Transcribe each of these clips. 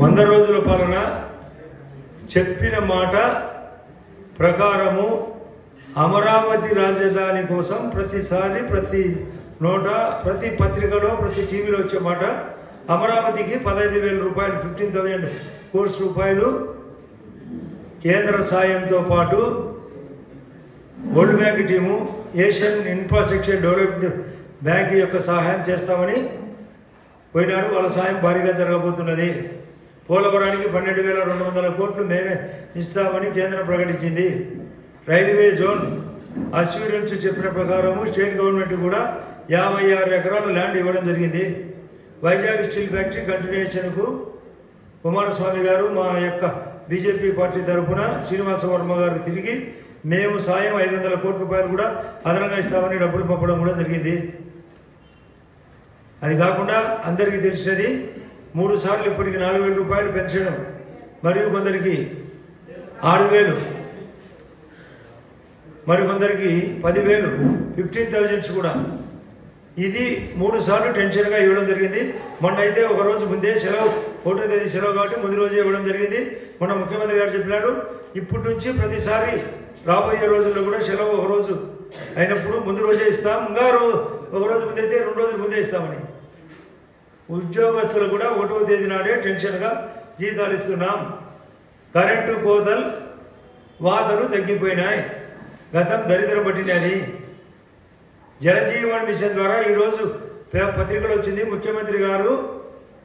వంద రోజుల పాలన చెప్పిన మాట ప్రకారము అమరావతి రాజధాని కోసం ప్రతిసారి ప్రతి నోట ప్రతి పత్రికలో ప్రతి టీవీలో వచ్చే మాట అమరావతికి పదహైదు వేల రూపాయలు ఫిఫ్టీన్ థౌజండ్ కోర్స్ రూపాయలు కేంద్ర సాయంతో పాటు world bank team Asian infrastructure development bank యొక్క సహాయం చేస్తామని పోయినారు. వాళ్ళ సాయం భారీగా జరగబోతున్నది. పోలవరానికి పన్నెండు వేల రెండు వందల కోట్లు మేమే ఇస్తామని కేంద్రం ప్రకటించింది. రైల్వే జోన్ అస్యూరెన్స్ చెప్పిన ప్రకారము స్టేట్ గవర్నమెంట్ కూడా యాభై ఆరు ఎకరాల ల్యాండ్ ఇవ్వడం జరిగింది. వైజాగ్ స్టీల్ ఫ్యాక్టరీ కంటిన్యూషన్కు కుమారస్వామి గారు మా యొక్క బీజేపీ పార్టీ తరఫున శ్రీనివాస వర్మ గారు తిరిగి మేము సాయం ఐదు వందల కోట్ల రూపాయలు కూడా అదనంగా ఇస్తామని డబ్బులు పంపడం కూడా జరిగింది. అది కాకుండా అందరికీ తెలిసినది మూడు సార్లు ఇప్పటికి నాలుగు వేల రూపాయలు పెంచడం మరియు కొందరికి ఆరు వేలు. మరి కొందరికి పదివేలు. ఫిఫ్టీన్ థౌజండ్స్ కూడా. ఇది మూడు సార్లు టెన్షన్గా ఇవ్వడం జరిగింది. మొన్న అయితే ఒక రోజు ముందే సెలవు ఒకటో తేదీ సెలవు కాబట్టి ముందు రోజే ఇవ్వడం జరిగింది. మొన్న ముఖ్యమంత్రి గారు చెప్పినారు ఇప్పటి నుంచి ప్రతిసారి రాబోయే రోజుల్లో కూడా సెలవు ఒక రోజు అయినప్పుడు ముందు రోజే ఇస్తాం. ఇంకా ఒక రోజు ముందైతే రెండు రోజుల ముందే ఇస్తామని. ఉద్యోగస్తులు కూడా ఒకటో తేదీ నాడే టెన్షన్గా జీతాలు ఇస్తున్నాం. కరెంటు కోతలు వాతలు తగ్గిపోయినాయి. గతం దరిద్రం పట్టినది. జలజీవన్ మిషన్ ద్వారా ఈరోజు పత్రికలు వచ్చింది. ముఖ్యమంత్రి గారు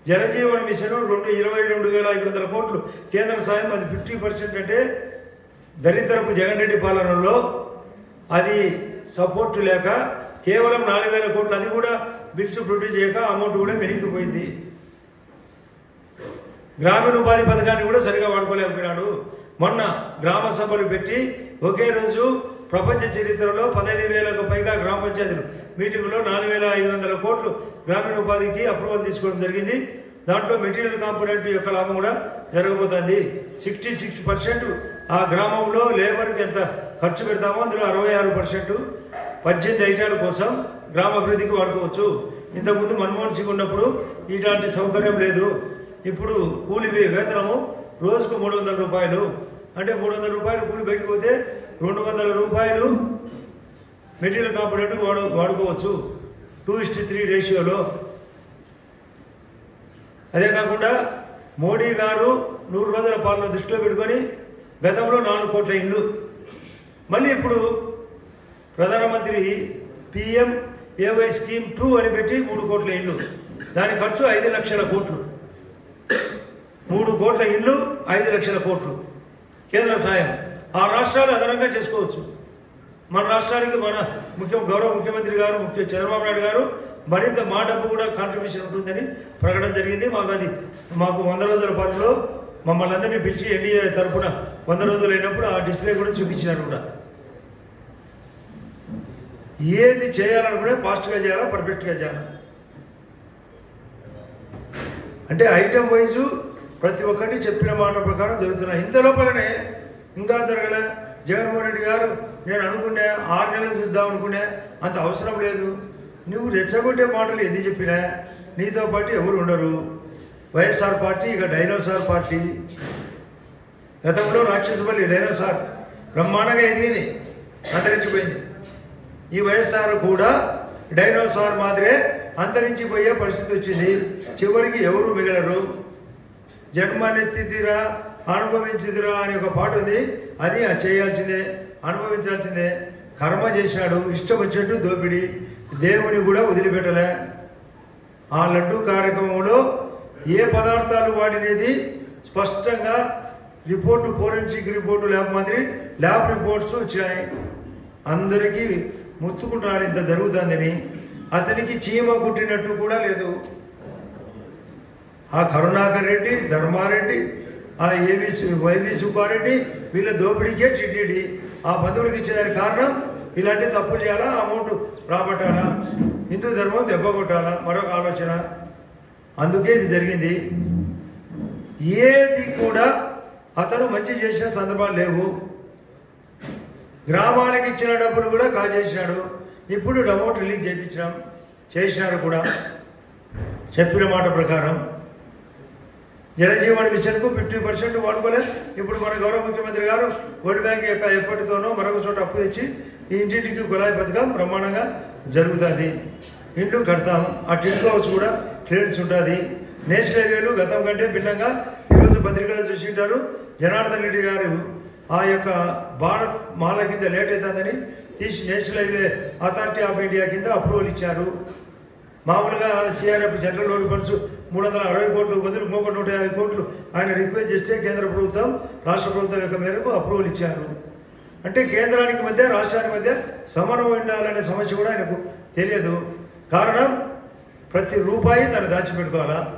జలజీవన్ మిషన్ రెండు ఇరవై రెండు వేల ఐదు వందల కోట్లు కేంద్ర సాయం అది ఫిఫ్టీ పర్సెంట్ అంటే దరిద్రపు జగన్ రెడ్డి పాలనలో అది సపోర్టు లేక కేవలం నాలుగు వేల కోట్లు అది కూడా బిల్స్ ప్రొడ్యూస్ చేయక అమౌంట్ కూడా పెరిగిపోయింది. గ్రామీణ ఉపాధి పథకాన్ని కూడా సరిగా వాడుకోలేకపోయినాడు. మొన్న గ్రామ సభలు పెట్టి ఒకే రోజు ప్రపంచ చరిత్రలో పదహైదు వేలకు పైగా గ్రామ పంచాయతీలు మీటింగ్లో నాలుగు వేల ఐదు వందల కోట్లు గ్రామీణ ఉపాధికి అప్రూవల్ తీసుకోవడం జరిగింది. దాంట్లో మెటీరియల్ కాంపోనెంట్ యొక్క లాభం కూడా జరగబోతుంది. సిక్స్టీ సిక్స్ పర్సెంట్ ఆ గ్రామంలో లేబర్కి ఎంత ఖర్చు పెడతామో అందులో అరవై ఆరు పర్సెంట్. పద్దెనిమిది ఐటాల కోసం గ్రామాభివృద్ధికి వాడుకోవచ్చు. ఇంతకుముందు మన్మోహన్ సింగ్ ఉన్నప్పుడు ఇలాంటి సౌకర్యం లేదు. ఇప్పుడు కూలి వే- వేతనము రోజుకు మూడు వందల రూపాయలు. అంటే మూడు వందల రూపాయలు కూలి బయటకు పోతే రెండు వందల రూపాయలు మెటీరియల్ కాంపోనెంట్ వాడు వాడుకోవచ్చు. టూ ఇస్ట్ త్రీ రేషియోలో. అదే కాకుండా మోడీ గారు నూరు రోజుల పాలన దృష్టిలో పెట్టుకొని గతంలో నాలుగు కోట్ల ఇండ్లు మళ్ళీ ఇప్పుడు ప్రధానమంత్రి పిఎం ఏవై స్కీమ్ టూ అని పెట్టి మూడు కోట్ల ఇండ్లు దాని ఖర్చు ఐదు లక్షల కోట్లు. మూడు కోట్ల ఇండ్లు ఐదు లక్షల కోట్లు. కేంద్ర సాయం. ఆ రాష్ట్రాలు అదనంగా చేసుకోవచ్చు. మన రాష్ట్రానికి మన ముఖ్య గౌరవ ముఖ్యమంత్రి గారు ముఖ్య చంద్రబాబు నాయుడు గారు మరింత మా డబ్బు కూడా కాంట్రిబ్యూషన్ ఉంటుందని ప్రకటన జరిగింది. మాకు అది మాకు వంద రోజుల పాటులో మమ్మల్ని అందరినీ పిలిచి ఎన్డీఏ తరఫున వంద రోజులు అయినప్పుడు ఆ డిస్ప్లే కూడా చూపించినారు కూడా. ఏది చేయాలనుకునే ఫాస్ట్గా చేయాలా పర్ఫెక్ట్గా చేయాలా? అంటే ఐటమ్ వైజ్ ప్రతి ఒక్కటి చెప్పిన మాట ప్రకారం జరుగుతున్నాయి. ఇంత లోపలనే ఇంకా జరగలే. జగన్మోహన్ రెడ్డి గారు నేను అనుకునే ఆరు నెలలు చూద్దాం అనుకునే అంత అవసరం లేదు. నువ్వు రెచ్చగొట్టే మాటలు ఎందుకు చెప్పినా నీతో పాటు ఎవరు ఉండరు. వైఎస్ఆర్ పార్టీ ఇక డైనోసార్ పార్టీ. గతంలో రాక్షసపల్లి డైనోసార్. బ్రహ్మాండంగా ఎదిగింది. అంతరించిపోయింది. ఈ వైఎస్ఆర్ కూడా డైనోసార్ మాదిరే అంతరించిపోయే పరిస్థితి వచ్చింది. చివరికి ఎవరు మిగలరు? జన్మనెత్తిదిరా అనుభవించిదిరా అనే ఒక పాట ఉంది. అది చేయాల్సిందే అనుభవించాల్సిందే. కర్మ చేశాడు ఇష్టం వచ్చినట్టు దోపిడి. దేవుని కూడా వదిలిపెట్టలే. ఆ లడ్డు కార్యక్రమంలో ఏ పదార్థాలు వాడినది? స్పష్టంగా రిపోర్టు ఫోరెన్సిక్ రిపోర్టు ల్యాబ్ మాదిరి ల్యాబ్ రిపోర్ట్స్ వచ్చాయి. అందరికీ ముత్తుకుంటున్నారు ఇంత జరుగుతుందని. అతనికి చీమ కుట్టినట్టు కూడా లేదు. ఆ కరుణాకర్ రెడ్డి ధర్మారెడ్డి ఆ ఏవి వైవి సుబ్బారెడ్డి వీళ్ళ దోపిడీకే టిటిడి ఆ బంధువులకు ఇచ్చేదానికి కారణం ఇలాంటి తప్పులు చేయాలా అమౌంట్ రాబట్టాలా హిందూ ధర్మం దెబ్బ కొట్టాలా మరొక ఆలోచన. అందుకే ఇది జరిగింది. ఏది కూడా అతను మంచి చేసిన సందర్భాలు లేవు. గ్రామానికి ఇచ్చిన డబ్బులు కూడా కాజేసినాడు ఇప్పుడు అమౌంట్ రిలీజ్ చేయించినాం చేసినారు కూడా. చెప్పిన మాట ప్రకారం జలజీవన్ మిషన్కు ఫిఫ్టీ పర్సెంట్ వాడుకోలేదు ఇప్పుడు మన గౌరవ ముఖ్యమంత్రి గారు వరల్డ్ బ్యాంక్ యొక్క ఎప్పటితోనో మరొక చోట అప్పు తెచ్చి ఈ ఇంటింటికి కుళాయి పథకం బ్రహ్మాండంగా జరుగుతుంది. ఇండ్లు కడతాం. ఆ టిల్క్ హౌస్ కూడా క్లియరెన్స్ ఉంటుంది నేషనల్ హైవేలు గతం కంటే భిన్నంగా ఈరోజు పత్రికలో చూసింటారు జనార్దన్ రెడ్డి గారు ఆ యొక్క భారత్ మాల కింద లేట్ అవుతుందని తీసి national highway authority of India కింద అప్రూవల్ ఇచ్చారు. మామూలుగా సిఆర్ఎఫ్ సెంట్రల్ రోడ్ ఫండ్స్ మూడు వందల అరవై కోట్లు బదులు ఇంకొక నూట యాభై కోట్లు ఆయన రిక్వెస్ట్ చేస్తే కేంద్ర ప్రభుత్వం రాష్ట్ర ప్రభుత్వం యొక్క మేరకు అప్రూవల్ ఇచ్చారు. అంటే కేంద్రానికి మధ్య రాష్ట్రానికి మధ్య సమన్వయం ఉండాలనే సమస్య కూడా ఆయనకు తెలియదు. కారణం ప్రతి రూపాయి తను దాచిపెట్టుకోవాలా?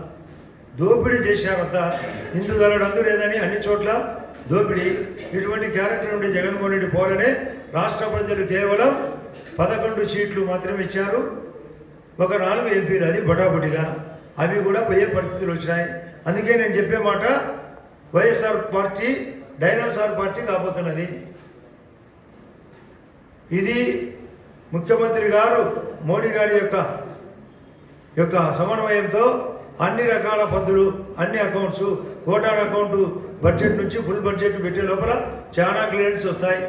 దోపిడీ చేశారంతా. ఇందు గలడందు లేదని అన్ని చోట్ల దోపిడీ ఇటువంటి క్యారెక్టర్ నుండి జగన్మోహన్ రెడ్డి పోలనే రాష్ట్ర ప్రజలు కేవలం పదకొండు సీట్లు మాత్రమే ఇచ్చారు. ఒక నాలుగు ఎంపీలు అది బొటాబొటిగా అవి కూడా పోయే పరిస్థితులు వచ్చినాయి. అందుకే నేను చెప్పే మాట వైఎస్ఆర్ పార్టీ డైనోసార్ పార్టీ కాబోతున్నది. ఇది ముఖ్యమంత్రి గారు మోడీ గారి యొక్క యొక్క సమన్వయంతో అన్ని రకాల పద్ధులు అన్ని accounts vote on account budget నుంచి ఫుల్ బడ్జెట్ పెట్టే లోపల చాలా క్లియరెన్స్ వస్తాయి.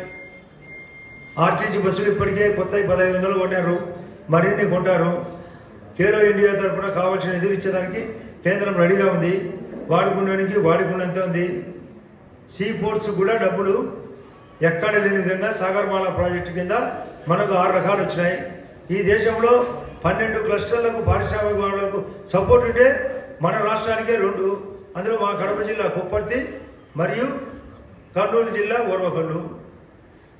ఆర్టీసీ బస్సులు ఇప్పటికే కొత్త పదహైదు వందలు కొన్నారు. మరిన్ని కొంటారు. ఖేలో ఇండియా తరఫున కావాల్సిన నిధులు ఇచ్చేదానికి కేంద్రం రెడీగా ఉంది. వాడుకునేకి వాడుకున్నంత ఉంది. సీ పోర్ట్స్ కూడా డబ్బులు ఎక్కడ లేని విధంగా సాగర్మాల ప్రాజెక్టు కింద మనకు ఆరు రకాలు వచ్చినాయి. ఈ దేశంలో పన్నెండు క్లస్టర్లకు పారిశ్రామిక సపోర్ట్ ఉంటే మన రాష్ట్రానికే రెండు. అందులో మా కడప జిల్లా కుప్పర్తి మరియు కర్నూలు జిల్లా ఓర్వకల్లు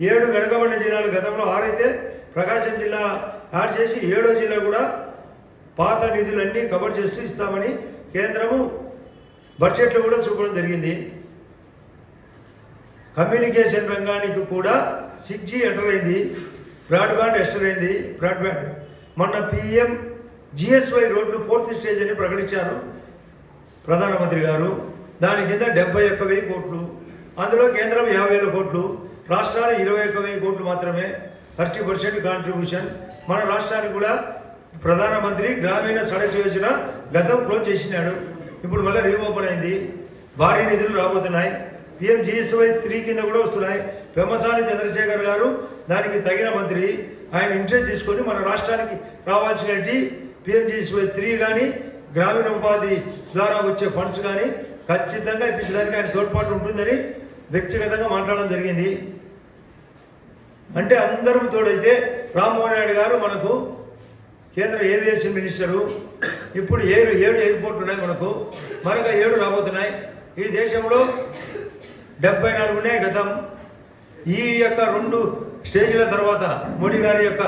ఏడు వెనుకబడిన జిల్లాలు గతంలో ఆరైతే ప్రకాశం జిల్లా యాడ్ చేసి ఏడో జిల్లా కూడా పాత నిధులన్నీ కవర్ చేస్తూ ఇస్తామని కేంద్రము బడ్జెట్లో కూడా చూపడం జరిగింది. కమ్యూనికేషన్ రంగానికి కూడా సిక్స్ జీ ఎంటర్ అయింది. బ్రాడ్బ్యాండ్ ఎస్టర్ అయింది. బ్రాడ్బ్యాండ్. మొన్న పిఎం జిఎస్వై రోడ్లు ఫోర్త్ స్టేజ్ అని ప్రకటించారు. ప్రధానమంత్రి గారు దాని కింద డెబ్బై ఒక్క వెయ్యి కోట్లు అందులో కేంద్రం యాభై వేల కోట్లు రాష్ట్రాలు ఇరవై ఒక్క వెయ్యి కోట్లు మాత్రమే థర్టీ పర్సెంట్ కాంట్రిబ్యూషన్. మన రాష్ట్రానికి కూడా ప్రధానమంత్రి గ్రామీణ సడక్ యోజన గతం క్లోజ్ చేసినాడు. ఇప్పుడు మళ్ళీ రీఓపెన్ అయింది. భారీ నిధులు రాబోతున్నాయి. పిఎం జిఎస్వై త్రీ కింద కూడా వస్తున్నాయి. పెమ్మసాని చంద్రశేఖర్ గారు దానికి తగిన మంత్రి. ఆయన ఇంట్రెస్ట్ తీసుకొని మన రాష్ట్రానికి రావాల్సినటి పిఎం జిఎస్వై త్రీ కానీ గ్రామీణ ఉపాధి ద్వారా వచ్చే ఫండ్స్ కానీ ఖచ్చితంగా ఇప్పించడానికి ఆయన తోడ్పాటు ఉంటుందని వ్యక్తిగతంగా మాట్లాడడం జరిగింది. అంటే అందరం తోడైతే రామ్మోహన్ నాయుడు గారు మనకు కేంద్ర ఏవియేషన్ మినిస్టరు ఇప్పుడు ఏడు ఏడు ఎయిర్పోర్ట్లు ఉన్నాయి మనకు మరొక ఏడు రాబోతున్నాయి. ఈ దేశంలో డెబ్బై నాలుగు ఉన్నాయి గతం. ఈ యొక్క రెండు స్టేజ్ల తర్వాత మోడీ గారి యొక్క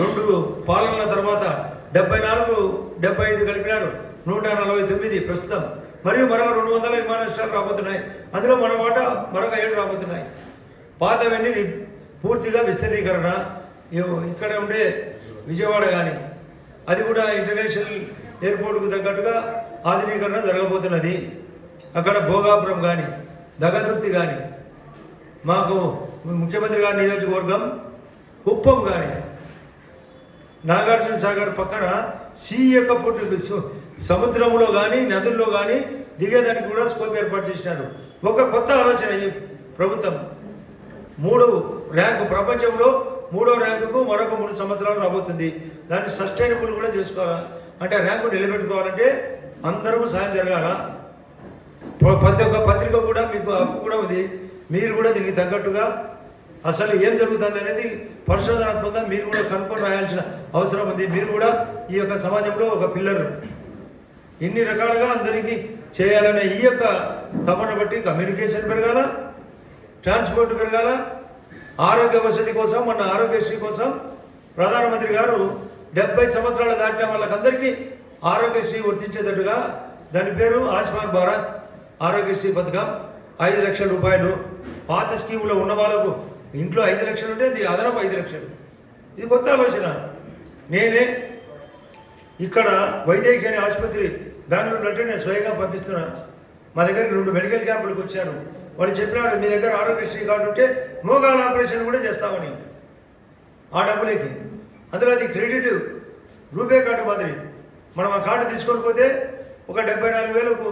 రెండు పాలనల తర్వాత డెబ్బై నాలుగు డెబ్బై ఐదు కలిపినారు. నూట నలభై తొమ్మిది ప్రస్తుతం. మరియు మరొక రెండు వందల విమానాశ్రయాలు రాబోతున్నాయి. అందులో మన మాట మరొక ఏడు రాబోతున్నాయి. పాతవన్నీ పూర్తిగా విస్తరీకరణ. ఇక్కడ ఉండే విజయవాడ కానీ అది కూడా ఇంటర్నేషనల్ ఎయిర్పోర్ట్కు తగ్గట్టుగా ఆధునీకరణ జరగబోతున్నది. అక్కడ భోగాపురం కానీ దగతుర్తి కానీ మాకు ముఖ్యమంత్రి గారి నియోజకవర్గం కుప్పం కానీ నాగార్జున సాగర్ పక్కన సీ యొక్క పుట్టు సముద్రంలో కానీ నదుల్లో కానీ దిగేదానికి కూడా స్కోప్ ఏర్పాటు చేసినారు. ఒక కొత్త ఆలోచన ఈ ప్రభుత్వం. మూడు ర్యాంకు ప్రపంచంలో మూడో ర్యాంకుకు మరొక మూడు సంవత్సరాలు రాబోతుంది. దాన్ని సస్టైనబుల్ కూడా చేసుకోవాలా? అంటే ఆ ర్యాంకు నిలబెట్టుకోవాలంటే అందరూ సాయం జరగాల? ప్రతి ఒక్క పత్రిక కూడా మీకు హక్కు కూడా ఉంది. మీరు కూడా దీనికి తగ్గట్టుగా అసలు ఏం జరుగుతుంది అనేది పరిశోధనాత్మకంగా మీరు కూడా కనుక్కొని రాయాల్సిన అవసరం ఉంది. మీరు కూడా ఈ యొక్క సమాజంలో ఒక పిల్లర్ ఇన్ని రకాలుగా అందరికీ చేయాలనే ఈ యొక్క తపన బట్టి కమ్యూనికేషన్ పెరగాల ట్రాన్స్పోర్ట్ పెరగాల ఆరోగ్య వసతి కోసం మన ఆరోగ్యశ్రీ కోసం ప్రధానమంత్రి గారు డెబ్బై సంవత్సరాలు దాటిన వాళ్ళకందరికీ ఆరోగ్యశ్రీ వర్తించేటట్టుగా దాని పేరు ఆయుష్మాన్ భారత్ ఆరోగ్యశ్రీ పథకం. ఐదు లక్షల రూపాయలు పాత స్కీములో ఉన్న వాళ్ళకు ఇంట్లో ఐదు లక్షలు ఉంటే ఇది అదనపు ఐదు లక్షలు. ఇది కొత్త ఆలోచన. నేనే ఇక్కడ వైద్యకి అనే ఆసుపత్రి బెంగళూరులో అంటే నేను స్వయంగా పంపిస్తున్నా. మా దగ్గరికి రెండు మెడికల్ క్యాంపులకు వచ్చాను వాళ్ళు చెప్పినారు మీ దగ్గర ఆరోగ్యశ్రీ కార్డు ఉంటే మోగాల ఆపరేషన్ కూడా చేస్తామని. ఆ డబ్బులకి. అందులో అది క్రెడిట్ రూపే కార్డు మాదిరి. మనం ఆ కార్డు తీసుకొని పోతే ఒక డెబ్బై నాలుగు వేలకు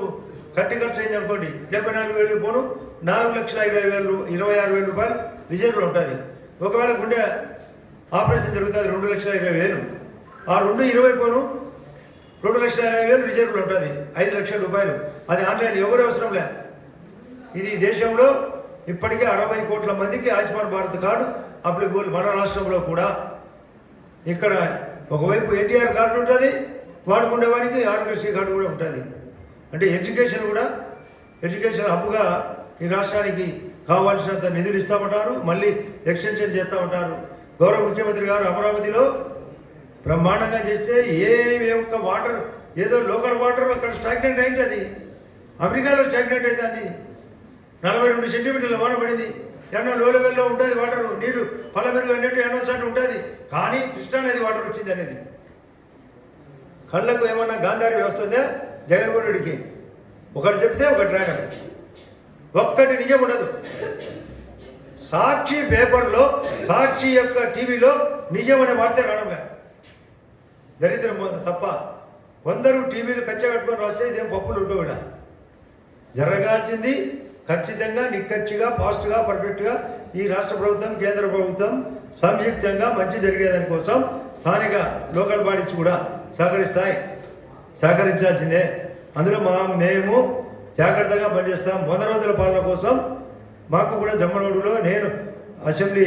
కట్టి ఖర్చు అయింది అనుకోండి. డెబ్బై నాలుగు వేలు పోను నాలుగు లక్షల ఇరవై వేలు ఇరవై ఆరు వేల రూపాయలు రిజర్వ్లో ఉంటుంది. ఒకవేళ గుండె ఆపరేషన్ జరుగుతుంది రెండు లక్షల ఇరవై వేలు. ఆ రెండు ఇరవై పోను రెండు లక్షల ఇరవై వేలు రిజర్వ్లో ఉంటుంది. ఐదు లక్షల రూపాయలు. అది ఆన్లైన్ ఎవరు అవసరం లే. ఇది దేశంలో ఇప్పటికే అరవై కోట్ల మందికి ఆయుష్మాన్ భారత్ కార్డు అప్లికబుల్ మన రాష్ట్రంలో కూడా. ఇక్కడ ఒకవైపు ఎన్టీఆర్ కార్డు ఉంటుంది వాడుకునేవానికి ఆరోగ్యశ్రీ కార్డు కూడా ఉంటుంది. అంటే ఎడ్యుకేషన్ కూడా ఎడ్యుకేషన్ హబ్గా ఈ రాష్ట్రానికి కావాల్సినంత నిధులు ఇస్తామంటారు మళ్ళీ ఎక్స్టెన్షన్ చేస్తూ ఉంటారు గౌరవ ముఖ్యమంత్రి గారు అమరావతిలో బ్రహ్మాండంగా చేస్తే ఏ ఒక్క వాటర్ ఏదో లోకల్ వాటర్ అక్కడ స్టాగ్నెంట్ అయింది అది. అమెరికాలో స్టాగ్నెంట్ అయింది అది. నలభై రెండు సెంటీమీటర్ల వాన పడింది. ఎన్నో లో లెవెల్లో ఉంటుంది వాటర్ నీరు పల్లమెరుగు అన్నట్టు ఎన్నో సార్లు ఉంటుంది. కానీ కృష్ణా నది వాటర్ వచ్చింది అనేది. కళ్ళకు ఏమన్నా గాంధారి వ్యవస్థ ఉందా? జగన్మోహన్ రెడ్డికి ఒకటి చెప్తే ఒకటి రాయడం. ఒక్కటి నిజం ఉండదు. సాక్షి పేపర్లో సాక్షి యొక్క టీవీలో నిజం అనే వార్త రావడం దరిద్రం తప్ప. కొందరు టీవీలు కచ్చ కట్టుకొని రాస్తే ఇదేం పప్పులు ఉండవు ఇలా జరగాల్సింది ఖచ్చితంగా నిక్కచ్చిగా ఫాస్ట్గా పర్ఫెక్ట్గా ఈ రాష్ట్ర ప్రభుత్వం కేంద్ర ప్రభుత్వం సంయుక్తంగా మంచి జరిగేదాని కోసం స్థానిక లోకల్ బాడీస్ కూడా సహకరిస్తాయి. సహకరించాల్సిందే. అందులో మా మేము జాగ్రత్తగా పనిచేస్తాం. వంద రోజుల పాలన కోసం మాకు కూడా జమ్మనోడులో నేను అసెంబ్లీ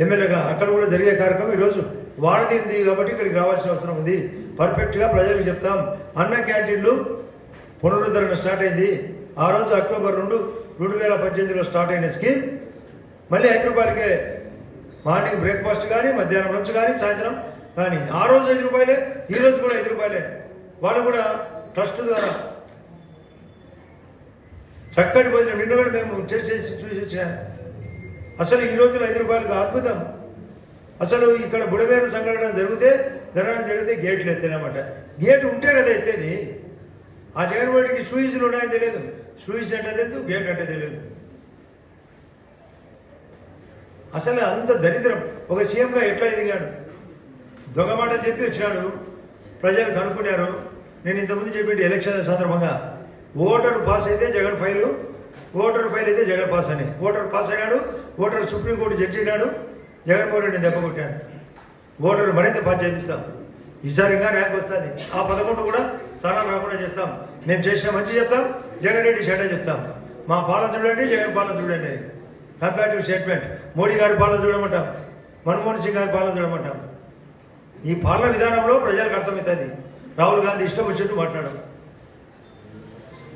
ఎమ్మెల్యేగా అక్కడ కూడా జరిగే కార్యక్రమం ఈరోజు వారధి ఉంది కాబట్టి ఇక్కడికి రావాల్సిన అవసరం ఉంది. పర్ఫెక్ట్గా ప్రజలకు చెప్తాం. అన్న క్యాంటీన్లు పునరుద్ధరణ స్టార్ట్ అయింది. ఆ రోజు అక్టోబర్ రెండు రెండు వేల పద్దెనిమిదిలో స్టార్ట్ అయిన స్కీమ్. మళ్ళీ ఐదు రూపాయలకే మార్నింగ్ బ్రేక్ఫాస్ట్ కానీ మధ్యాహ్నం లంచ్ కానీ సాయంత్రం కానీ. ఆ రోజు ఐదు రూపాయలే ఈ రోజు కూడా ఐదు రూపాయలే. వాళ్ళు కూడా ట్రస్ట్ ద్వారా చక్కటి భోజనం నిన్ను కూడా మేము టేస్ట్ చేసి చూసి వచ్చాం. అసలు ఈ రోజుల్లో ఐదు రూపాయలకు అద్భుతం. అసలు ఇక్కడ బుడమేర సంఘటన జరిగితే జరగడం జరిగితే గేట్లు ఎత్తేనమాట గేట్ ఉంటే కదా ఎత్తేది. ఆ జగన్మోహన్కి స్లూయిస్లు ఉన్నాయని తెలియదు. స్లూయిస్ అంటే తెలియదు గేట్ అంటే తెలియదు. అసలు అంత దరిద్రం. ఒక సీఎంగా ఎట్లా ఎదిగాడు? దొంగ మాటలు చెప్పి వచ్చాడు ప్రజలు కనుక్కున్నారు నేను ఇంతకుముందు చెప్పేటి ఎలక్షన్ సందర్భంగా ఓటర్ పాస్ అయితే జగన్ ఫైలు ఓటర్ ఫైల్ అయితే జగన్ పాస్ అని. ఓటర్ పాస్ అయినాడు ఓటర్ సుప్రీంకోర్టు జడ్జి అయినాడు జగన్మోహన్ రెడ్డి దెబ్బ కొట్టాడు ఓటర్ మరింత పాస్ చేపిస్తాం. ఈసారి ఇంకా ర్యాంక్ వస్తుంది. ఆ పదకొండు కూడా స్థానాలు రాకుండా చేస్తాం. మేము చేసిన మంచి చెప్తాం జగన్ రెడ్డి చెడ్డ చెప్తాం. మా పాలన చూడండి జగన్ పాలన చూడండి. Comparative statement. మోడీ గారి పాలన చూడమంటాం. మన్మోహన్ సింగ్ గారి పాలన చూడమంటాం. ఈ పాలన విధానంలో ప్రజలకు అర్థమవుతుంది. రాహుల్ గాంధీ ఇష్టం వచ్చినట్టు మాట్లాడడం.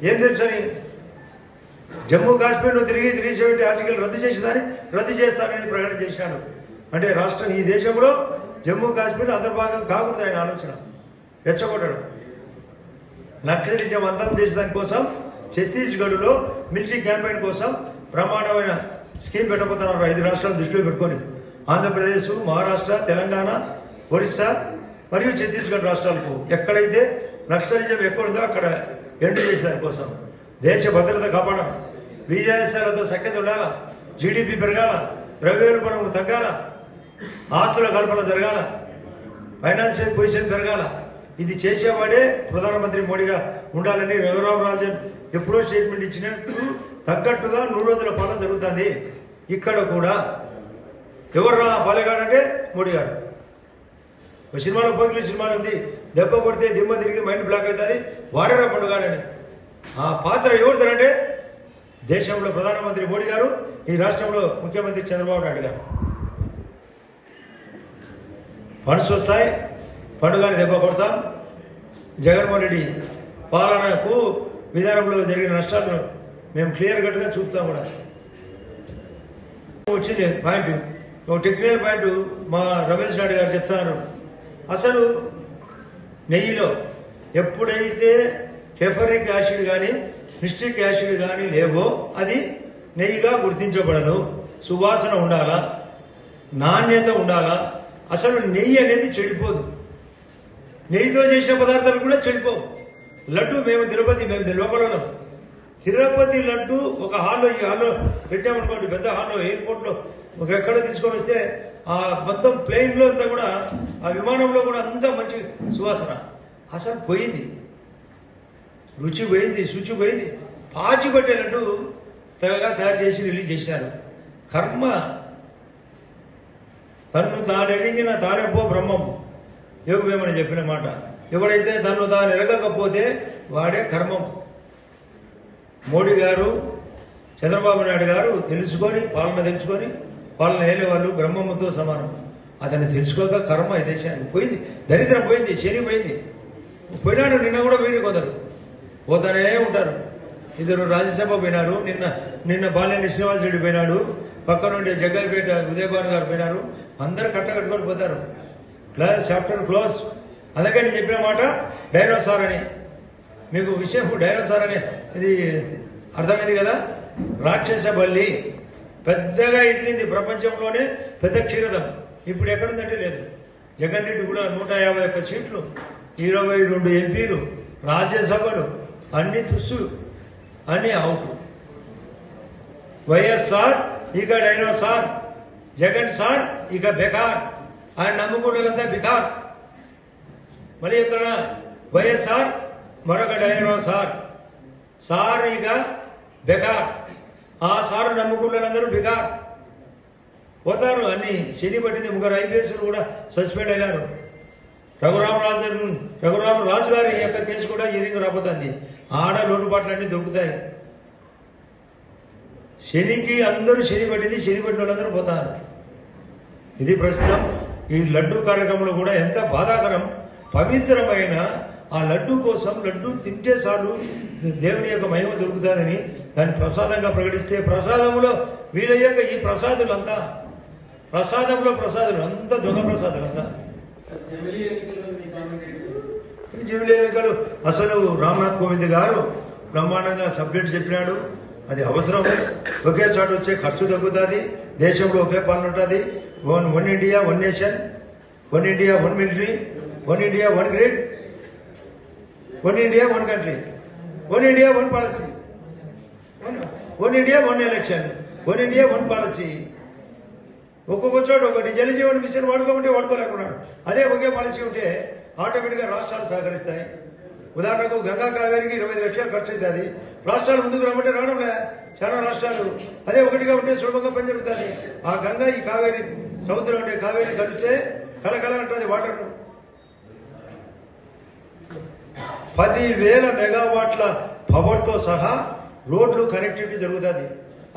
ఏం తెలుసని జమ్మూ కాశ్మీర్ను తిరిగి త్రీ సెవెంటీ ఆర్టికల్ రద్దు చేసేదాన్ని రద్దు చేస్తానని ప్రకటన చేశాడు. అంటే రాష్ట్రం ఈ దేశంలో జమ్మూ కాశ్మీర్ అంతర్భాగం కాకూడదు ఆయన ఆలోచన. రెచ్చగొట్టడం. నక్సలిజం అంతం చేసేదాని కోసం ఛత్తీస్గఢ్లో మిలిటరీ క్యాంపెయిన్ కోసం బ్రహ్మాండమైన స్కీమ్ పెట్టబోతున్నారు ఐదు రాష్ట్రాలు దృష్టిలో పెట్టుకొని. ఆంధ్రప్రదేశ్ మహారాష్ట్ర తెలంగాణ ఒరిస్సా మరియు ఛత్తీస్గఢ్ రాష్ట్రాలకు ఎక్కడైతే నక్సలిజం ఉందో అక్కడ ఎండు చేసే దానికోసం దేశ భద్రత కాపాడాలి? విదేశాలతో సఖ్యత ఉండాల? జీడిపి పెరగాల? ద్రవ్యోల్బణం తగ్గాల? ఆస్తుల కల్పన జరగాల? ఫైనాన్షియల్ పొజిషన్ పెరగాల? ఇది చేసేవాడే ప్రధానమంత్రి మోడీగా ఉండాలని రఘురామ్ రాజన్ ఎప్పుడో స్టేట్మెంట్ ఇచ్చినట్టు తగ్గట్టుగా నూరు రోజుల పాలన జరుగుతుంది. ఇక్కడ కూడా. ఎవరు పాలెగాడంటే మోడీ గారు. ఒక సినిమాలో పోగిలి సినిమాలో ఉంది. దెబ్బ కొడితే దిమ్మ తిరిగి మైండ్ బ్లాక్ అవుతుంది. వాడరా పండుగాడని. ఆ పాత్ర ఎవరిదనంటే దేశంలో ప్రధానమంత్రి మోడీ గారు ఈ రాష్ట్రంలో ముఖ్యమంత్రి చంద్రబాబు నాయుడు గారు. ఫండ్స్ వస్తాయి పండుగని దెబ్బ కొడతాం. జగన్మోహన్ రెడ్డి పాలనకు విధానంలో జరిగిన నష్టాలను మేము క్లియర్ కట్గా చూపుతాం కూడా. వచ్చింది పాయింట్. ఒక టెక్నికల్ పాయింట్ మా రమేష్ నాయుడు గారు చెప్తాను అసలు నెయ్యిలో ఎప్పుడైతే కెఫరిక్ యాసిడ్ కానీ మిస్టిక్ యాసిడ్ కానీ లేవో అది నెయ్యిగా గుర్తించబడదు. సువాసన ఉండాలా? నాణ్యత ఉండాలా? అసలు నెయ్యి అనేది చెడిపోదు. నెయ్యితో చేసిన పదార్థాలు కూడా చెడిపోవు. లడ్డు మేము తిరుపతి మేము లోపల ఉన్నాం. తిరుపతి లడ్డు ఒక హాల్లో ఈ హాల్లో పెట్టామనుకోండి పెద్ద హాల్లో ఎయిర్పోర్ట్లో ఒక ఎక్కడ తీసుకొని వస్తే ఆ మొత్తం ప్లేన్లో అంతా కూడా ఆ విమానంలో కూడా అంతా మంచి సువాసన. అసలు పోయింది. రుచి పోయింది శుచి పోయింది. పాచి పట్టేటట్టు తెగగా తయారు చేసి రిలీజ్ చేశారు కర్మ. తన్ను తానెరిగిన తానెప్పో బ్రహ్మం. యోగమేమని చెప్పిన మాట. ఎవడైతే తను తాను ఎరగకపోతే వాడే కర్మం. మోడీ గారు చంద్రబాబు నాయుడు గారు తెలుసుకొని పాలన తెలుసుకొని పాలన వేలే వాళ్ళు బ్రహ్మముతో సమానం. అతన్ని తెలుసుకోక కర్మ ఈ దేశానికి పోయింది. దరిద్రం పోయింది శని పోయింది. పోయినాడు నిన్న కూడా పోయింది కొందరు. పోతానే ఉంటారు. ఇద్దరు రాజ్యసభ పోయినారు. నిన్న నిన్న బాలినేని శ్రీనివాస్ రెడ్డి పోయినాడు. పక్క నుండి జగ్గల్పేట ఉదయభాను గారు పోయినారు. అందరు కట్ట కట్టుకొని పోతారు. క్లాస్ చాప్టర్ క్లోజ్ అందుకని చెప్పిన మాట డైనోసార్ అని. మీకు విషయం డైనోసార్ అని. ఇది అర్థమైంది కదా? రాక్షస బల్లి. పెద్దగా ఎదిగింది ప్రపంచంలోనే పెద్ద క్షీరదం. ఇప్పుడు ఎక్కడుందంటే లేదు. జగన్ రెడ్డి కూడా నూట యాభై ఒక్క సీట్లు ఇరవై రెండు ఎంపీలు రాజ్యసభలు అన్ని తుస్సు అన్ని అవుట్. వైఎస్ఆర్ ఇక డైనోసార్ జగన్ సార్ ఇక బెకార్. ఆయన నమ్ముకుంటే బికార్. మళ్ళీ చెప్తాడా వైఎస్ఆర్ మరొక డైనోసార్ సార్ ఇక బెకార్. ఆ సారు నమ్ముకున్నలందరూ బికార్. పోతారు. అన్ని శని పట్టింది ముగ్గురు ఐపీఎస్లు కూడా సస్పెండ్ అయ్యారు రఘురామరాజు రఘురామరాజు గారి యొక్క కేసు కూడా ఇరింగ్ రాబోతుంది. ఆడ లోటుపాట్లు అన్నీ దొరుకుతాయి. శనికి అందరూ శని పట్టింది శని పట్టిన వాళ్ళందరూ పోతారు. ఇది ప్రస్తుతం ఈ లడ్డు కార్యక్రమంలో కూడా ఎంత బాధాకరం. పవిత్రమైన ఆ లడ్డు కోసం లడ్డు తింటే చాలు దేవుని యొక్క మహిమ దొరుకుతుందని దాన్ని ప్రసాదంగా ప్రకటిస్తే ప్రసాదంలో వీళ్ళయ్యాక ఈ ప్రసాదులంతా ప్రసాదంలో ప్రసాదులు అంతా దొంగ ప్రసాదులు అంతా జమిలీ ఎన్నికలు అసలు రామ్నాథ్ కోవింద్ గారు బ్రహ్మాండంగా సబ్జెక్ట్ చెప్పినాడు. అది అవసరం. ఒకే చోట వచ్చే ఖర్చు తగ్గుతుంది. దేశంలో ఒకే పాలన ఉంటుంది. One one India one nation. One India one military. One India one grade. One India one country. One India one policy. One India one election one India one policy ఒక్కొక్క చోట ఒకటి. జలజీవన్ మిషన్ వాడుకోమంటే వాడుకోలేకున్నాడు అదే ఒకే పాలసీ ఉంటే ఆటోమేటిక్గా రాష్ట్రాలు సహకరిస్తాయి. ఉదాహరణకు గంగా కావేరికి ఇరవై ఐదు లక్షలు ఖర్చు అవుతుంది రాష్ట్రాలు ముందుకు రమ్మంటే రావడంలే. చాలా రాష్ట్రాలు. అదే ఒకటిగా ఉంటే సులభంగా పని జరుగుతుంది. ఆ గంగా ఈ కావేరి సముద్రం ఉండే కావేరి కలిస్తే కలకల అంటుంది వాటర్. పదివేల మెగావాట్ల పవర్తో సహా రోడ్లు కనెక్టివిటీ జరుగుతుంది.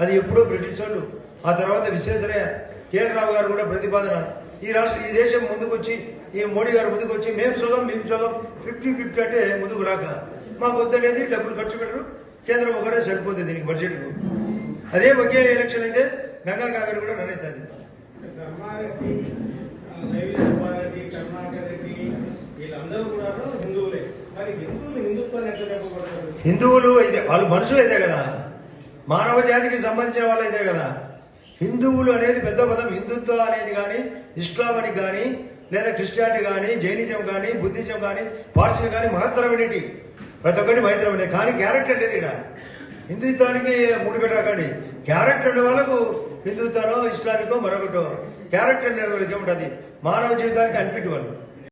అది ఎప్పుడూ బ్రిటిష్ వాళ్ళు ఆ తర్వాత విశ్వేశ్వరయ్య కేఎల్ రావు గారు కూడా ప్రతిపాదన. ఈ రాష్ట్ర ఈ దేశం ముందుకు వచ్చి ఈ మోడీ గారు ముందుకు వచ్చి మేము సుగం మేము సుగం ఫిఫ్టీ ఫిఫ్టీ అంటే ముందుకు రాక. మాకు వద్దనేది డబ్బులు ఖర్చు పెట్టరు కేంద్రం ఒకరే సరిపోతుంది దీనికి బడ్జెట్కు. అదే ఒకే ఎలక్షన్ అయితే గంగా కావేరి కూడా రన్ అవుతుంది ధర్మారెడ్డి నైవి సుబ్బారెడ్డి కరుణాకర్ రెడ్డి వీళ్ళందరూ కూడా హిందువులే. హిందువులు హిందుత్వాన్ని ఎట్లా చెప్పబడతారు హిందువులు అయితే వాళ్ళు మనుషులు అయితే కదా? మానవ జాతికి సంబంధించిన వాళ్ళు అయితే కదా? హిందువులు అనేది పెద్ద పదం. హిందుత్వ అనేది కానీ ఇస్లాం అని కానీ లేదా క్రిస్టియానిటీ కానీ జైనిజం కానీ బుద్ధిజం కానీ పార్సీ కానీ మహత్తరమైనటి ప్రతి ఒక్కటి మహత్తరమైనది. కానీ క్యారెక్టర్ లేదు ఇక్కడ. హిందుత్వానికి ముడిపెట్టకండి క్యారెక్టర్ ఉండే వాళ్ళకు హిందుత్వానో ఇస్లామికో మరొకటో. క్యారెక్టర్ లేని వాళ్ళకి మానవ జీవితానికి అనిపెట్టి వాళ్ళు.